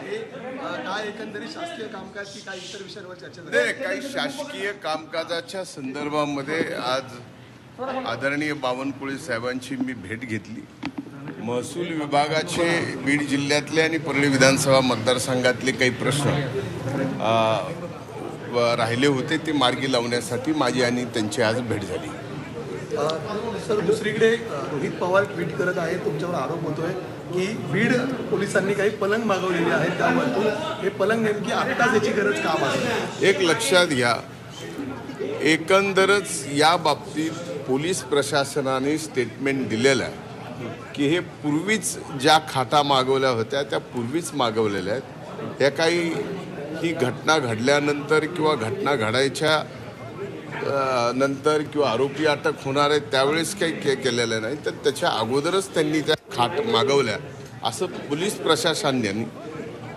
आहे. काय एकंदरीत शासकीय कामकाज की काही इतर विषयांवर चर्चा झाली? नाही काही शासकीय कामकाजाच्या संदर्भामध्ये आज आदरणीय बावनकुळे साहेबांची मी भेट घेतली. महसूल विभागाचे बीड जिल्ह्यातले आणि परळी विधानसभा मतदारसंघातले काही प्रश्न अ, व राहिले होते ते मार्गी लावण्यासाठी माझी आणि त्यांची आज भेट झाली. सर दुसरीकडे रोहित पवार ट्विट करत आहे तुमच्यावर आरोप होतोय की बीड पोलिसांनी काही पलंग मागवलेले आहेत त्यामधून हे पलंग नेमकी आत्ताच याची गरज काम आहे एक लक्षात घ्या एकंदरच या बाबतीत पोलीस प्रशासनाने स्टेटमेंट दिलेलं आहे की हे पूर्वीच ज्या खाटा मागवल्या होत्या त्या पूर्वीच मागवलेल्या आहेत. ह्या काही ही घटना घडल्यानंतर किंवा घटना घडायच्या नंतर किंवा आरोपी अटक होणार आहेत त्यावेळेस काही के केलेलं नाही. तर त्याच्या अगोदरच त्यांनी त्या खाट मागवल्या. असं पोलीस प्रशासनाने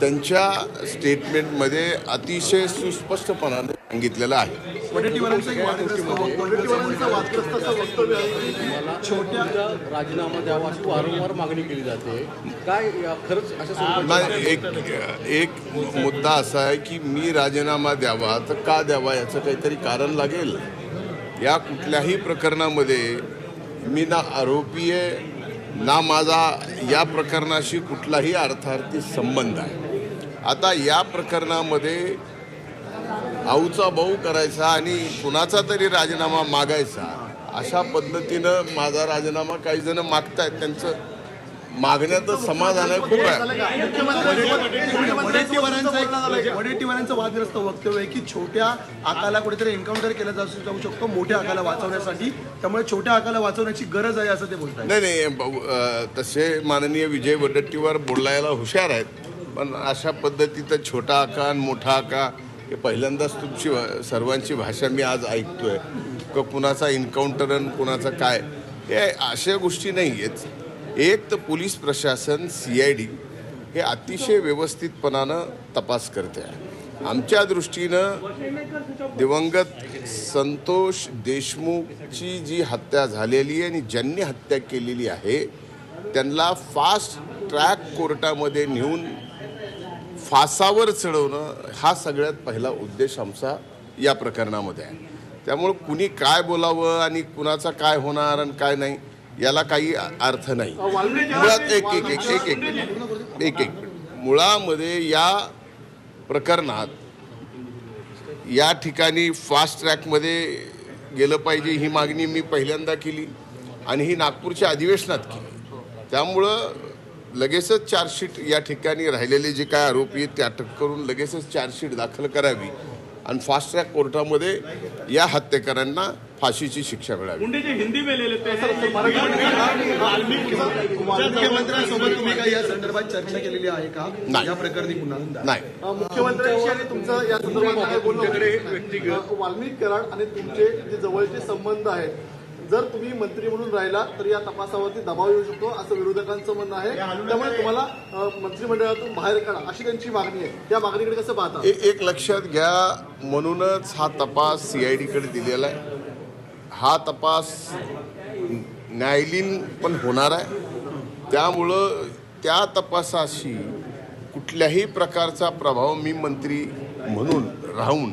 त्यांच्या स्टेटमेंटमध्ये अतिशय सुस्पष्टपणाने सांगितलेलं आहे. वडेट्टीवारांचं एक वादग्रस्त वक्तव्य वडेट्टीवारांचं वादग्रस्त असं वक्तव्य आहे. की मला छोट्या राजीनामा द्यावा अशी वारंवार मागणी केली जाते. काय खरंच अशा एक एक मुद्दा असा आहे की मी राजीनामा द्यावा तर का द्यावा याचं काहीतरी कारण लागेल. या कुठल्याही प्रकरणामध्ये मी ना आरोपी आहे ना माझा या प्रकरणाशी कुठलाही अर्थार्थी संबंध आहे. आता या प्रकरणामध्ये आऊचा भाऊ करायचा आणि कुणाचा तरी राजीनामा मागायचा अशा पद्धतीनं माझा राजीनामा काही जण मागतायत. त्यांचं मागण्याचं समाधान आहे खूप आहे. वडेट्टीवारांचं वादग्रस्त वक्तव्य आहे की छोट्या आकाला कुठेतरी एन्काउंटर केला जाऊ जाऊ शकतो मोठ्या आकाला वाचवण्यासाठी. त्यामुळे छोट्या आकाला वाचवण्याची गरज आहे असं ते बोलतात नाही नाही तसे माननीय विजय वडट्टीवार बोलायला हुशार आहेत. पण अशा पद्धतीचं छोटा आका आणि मोठा आका हे पहिल्यांदाच तुमची भा- सर्वांची भाषा मी आज ऐकतोय. का कुणाचा इन्काउंटर आणि कुणाचा काय हे अशा गोष्टी नाही आहेत एक तर पोलीस प्रशासन सी आय डी हे अतिशय व्यवस्थितपणानं तपास करते आहे. आमच्या दृष्टीनं दिवंगत संतोष देशमुखची जी हत्या झालेली आहे आणि ज्यांनी हत्या केलेली आहे त्यांना फास्ट ट्रॅक कोर्टामध्ये नेऊन फासावर चढवणं हा सगळ्यात पहिला उद्देश आमचा या प्रकरणामध्ये आहे त्यामुळं कुणी काय बोलावं आणि कुणाचा काय होणार आणि काय नाही याला काही अर्थ नाही मुळात एक एक एक एक एक. एक एक. मुळामध्ये या प्रकरणात या ठिकाणी फास्ट ट्रॅकमध्ये गेलं पाहिजे ही मागणी मी पहिल्यांदा केली आणि ही नागपूरच्या अधिवेशनात केली त्यामुळं लगेचच चार्जशीट या ठिकाणी राहिलेले जे काय आरोपी आहेत ते अटक करून लगेचच चार्जशीट दाखल करावी आणि फास्ट ट्रॅक कोर्टामध्ये या हत्येकरांना फाशीची शिक्षा मिळावी. मुंडे जे हिंदी में ले लेते हैं मुख्यमंत्र्यांसोबत तुम्ही काही या संदर्भात चर्चा केलेली आहे का? नाही. या प्रकरणी पुन्हा नाही. मुख्यमंत्र्यांशी आणि तुमचं या संदर्भात? वाल्मिक कराड आणि तुमचे जे जवळचे संबंध आहेत जर तुम्ही मंत्री म्हणून राहिला तर या तपासावरती दबाव येऊ शकतो असं विरोधकांचं म्हणणं आहे. त्यामुळे तुम्हाला मंत्रिमंडळातून बाहेर काढा अशी त्यांची मागणी आहे. या मागणीकडे कसं पाहता? एक लक्षात घ्या म्हणूनच हा तपास सी आय डीकडे दिलेला आहे. हा तपास न्यायालयीन पण होणार आहे. त्यामुळं त्या तपासाशी कुठल्याही प्रकारचा प्रभाव मी मंत्री म्हणून राहून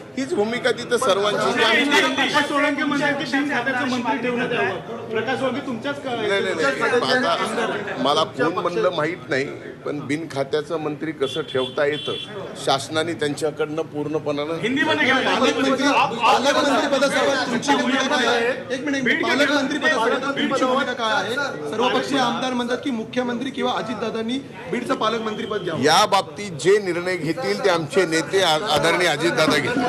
हीच भूमिका तिथं सर्वांची. मला कोण म्हणलं माहीत नाही पण बिन खात्याचं मंत्री कसं ठेवता येतं? शासनाने त्यांच्याकडनं पूर्णपणानं घ्या. सर्वपक्षीय आमदार म्हणतात की मुख्यमंत्री किंवा अजितदादांनी बीडचं पालकमंत्री पद घ्यावं. या बाबतीत जे निर्णय घेतील ते आमचे नेते आदरणीय अजितदादा घेतील.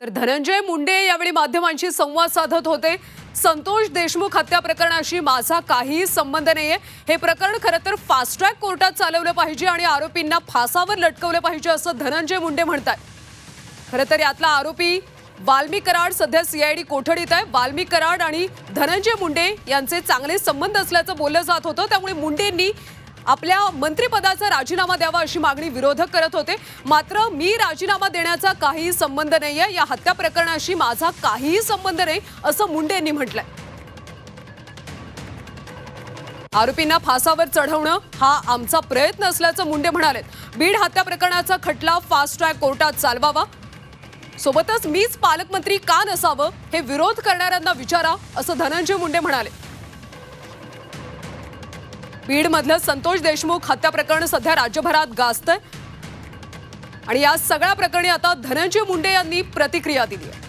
तर धनंजय मुंडे यावेळी माध्यमांशी संवाद साधत होते. संतोष देशमुख हत्या प्रकरणाशी माझा काहीही संबंध नाहीये. हे प्रकरण खरं तर फास्ट ट्रॅक कोर्टात चालवलं पाहिजे आणि आरोपींना फासावर लटकवलं पाहिजे असं धनंजय मुंडे म्हणतात खरं तर यातला आरोपी वाल्मी कराड सध्या सीआयडी कोठडीत आहे. वाल्मी कराड आणि धनंजय मुंडे यांचे चांगले संबंध असल्याचं बोललं जात होतं. त्यामुळे मुंडेंनी आपल्या मंत्रिपदाचा राजीनामा द्यावा अशी मागणी विरोधक करत होते. मात्र मी राजीनामा देण्याचा काही संबंध नाहीये. या हत्या प्रकरणाशी माझा काहीही संबंध नाही असं मुंडे यांनी म्हटलंय. आरोपींना फासावर चढवणं हा आमचा प्रयत्न असल्याचं मुंडे म्हणाले बीड हत्या प्रकरणाचा खटला फास्ट ट्रॅक कोर्टात चालवावा. सोबतच मीच पालकमंत्री का नसावं हे विरोध करणाऱ्यांना विचारा असं धनंजय मुंडे म्हणाले. बीडमधलं संतोष देशमुख हत्या प्रकरण सध्या राज्यभरात गाजतंय. आणि या सगळ्या प्रकरणी आता धनंजय मुंडे यांनी प्रतिक्रिया दिली आहे.